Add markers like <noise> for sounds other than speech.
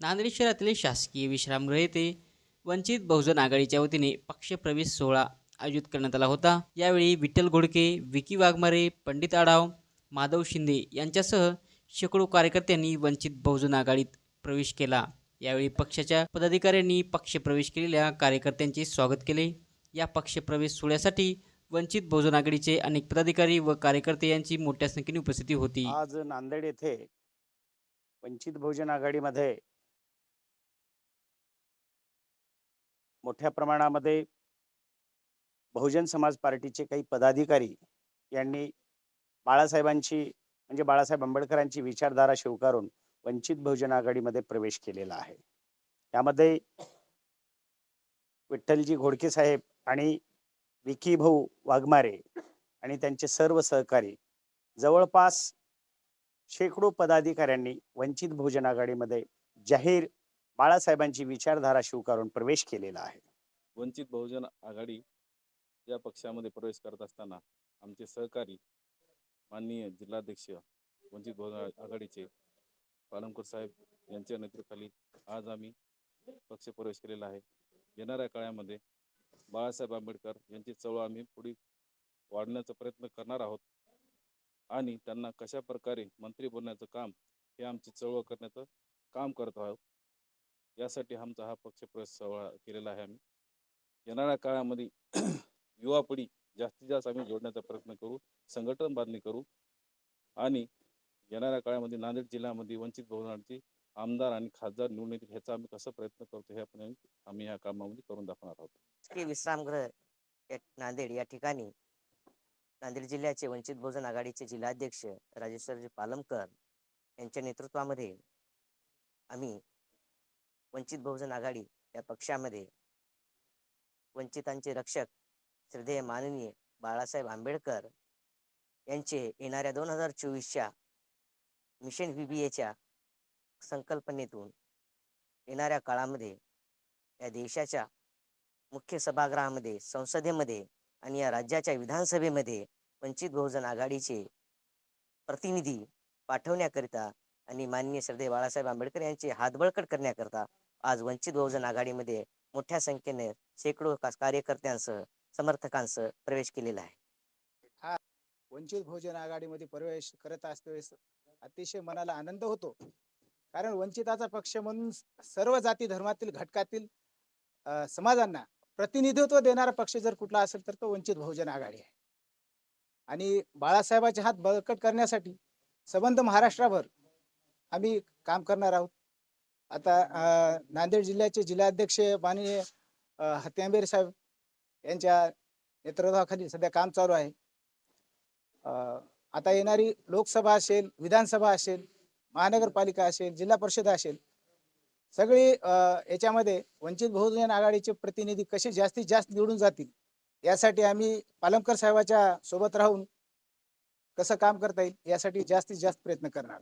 नांदेड शहरातील शासकीय विश्रामगृह येथे वंचित बहुजन आघाडीच्या वतीने पक्षप्रवेश सोहळा आयोजित करण्यात आला होता. यावेळी विठ्ठल घोडके विकी वाघमारे पंडित आढाव माधव शिंदे यांच्यासह शेकडो कार्यकर्त्यांनी वंचित बहुजन आघाडीत प्रवेश केला. यावेळी पक्षाच्या पदाधिकाऱ्यांनी पक्षप्रवेश केलेल्या कार्यकर्त्यांचे स्वागत केले. या पक्षप्रवेश सोहळ्यासाठी वंचित बहुजन आघाडीचे अनेक पदाधिकारी व कार्यकर्ते यांची मोठ्या संख्येने उपस्थिती होती. आज नांदेड येथे वंचित बहुजन आघाडीमध्ये मोठ्या प्रमाणामध्ये बहुजन समाज पार्टीचे काही पदाधिकारी यांनी बाळासाहेबांची म्हणजे बाळासाहेब आंबेडकरांची विचारधारा स्वीकारून वंचित बहुजन आघाडीमध्ये प्रवेश केलेला आहे. त्यामध्ये विठ्ठलजी घोडके साहेब आणि विकी भाऊ वाघमारे आणि त्यांचे सर्व सहकारी जवळपास शेकडो पदाधिकाऱ्यांनी वंचित बहुजन आघाडीमध्ये जाहीर बाळासाहेबांची विचारधारा स्वीकारून प्रवेश केलेला आहे. वंचित बहुजन आघाडी या पक्षामध्ये प्रवेश करत असताना आमचे सहकारी माननीय जिल्हाध्यक्ष वंचित बहुजन आघाडीचे पालमकर साहेब यांच्या नेतृत्वाखाली आज आम्ही पक्ष प्रवेश केलेला आहे. येणाऱ्या काळामध्ये बाळासाहेब आंबेडकर यांची चळवळ आम्ही पुढे वाढण्याचा प्रयत्न करणार आहोत आणि त्यांना कशा प्रकारे मंत्री बनण्याचं काम हे आमची चळवळ करण्याचं काम करत आहोत. यासाठी आमचा हा पक्षप्रवेश सोहळा केलेला आहे आम्ही. येणाऱ्या काळामध्ये <clears throat> युवा पिढी जास्तीत जास्त आम्ही जोडण्याचा प्रयत्न करू संघटन बांधणी करू आणि येणाऱ्या काळामध्ये नांदेड जिल्ह्यामध्ये वंचित बहुजनांची आमदार आणि खासदार निवडून येतील ह्याचा आम्ही कसा प्रयत्न करतो हे आपण आम्ही या कामामध्ये करून दाखवणार आहोत. विश्रामगृह नांदेड या ठिकाणी नांदेड जिल्ह्याचे वंचित बहुजन आघाडीचे जिल्हाध्यक्ष राजेश्वरजी पालमकर यांच्या नेतृत्वामध्ये आम्ही वंचित बहुजन आघाडी या पक्षामध्ये. वंचितांचे रक्षक श्रद्धेय माननीय बाळासाहेब आंबेडकर यांचे येणाऱ्या दोन हजार चोवीसच्या मिशन व्हीबीएच्या संकल्पनेतून येणाऱ्या काळामध्ये या देशाच्या मुख्य सभागृहामध्ये संसदेमध्ये आणि या राज्याच्या विधानसभेमध्ये वंचित बहुजन आघाडीचे प्रतिनिधी पाठवण्याकरिता आणि माननीय श्रद्धे बाळासाहेब आंबेडकर यांचे हातबळकट करण्याकरता आज वंचित बहुजन आघाडीमध्ये मोठ्या संख्येने शेकडो कार्यकर्त्यांसह समर्थकांसह प्रवेश केलेला आहे. हा वंचित बहुजन आघाडीमध्ये प्रवेश करत असतेवेळेस अतिशय मनाला आनंद होतो. कारण वंचिताचा पक्ष म्हणून सर्व जाती धर्मातील घटकातील समाजांना प्रतिनिधित्व देणारा पक्ष जर कुठला असेल तर तो वंचित बहुजन आघाडी आहे. आणि बाळासाहेबाचे हात बळकट करण्यासाठी संबंध महाराष्ट्राभर आम्ही काम करणार आहोत. आता नांदेड जिल्ह्याचे जिल्हाध्यक्ष माननीय हत्यांबेर साहेब यांच्या नेतृत्वाखाली सध्या काम चालू आहे. आता येणारी लोकसभा असेल विधानसभा असेल महानगरपालिका असेल जिल्हा परिषद असेल सगळी याच्यामध्ये वंचित बहुजन आघाडीचे प्रतिनिधी कसे जास्तीत जास्त निवडून जातील यासाठी आम्ही पालमकर साहेबाच्या सोबत राहून कसं काम करता येईल यासाठी जास्तीत जास्त प्रयत्न करणार.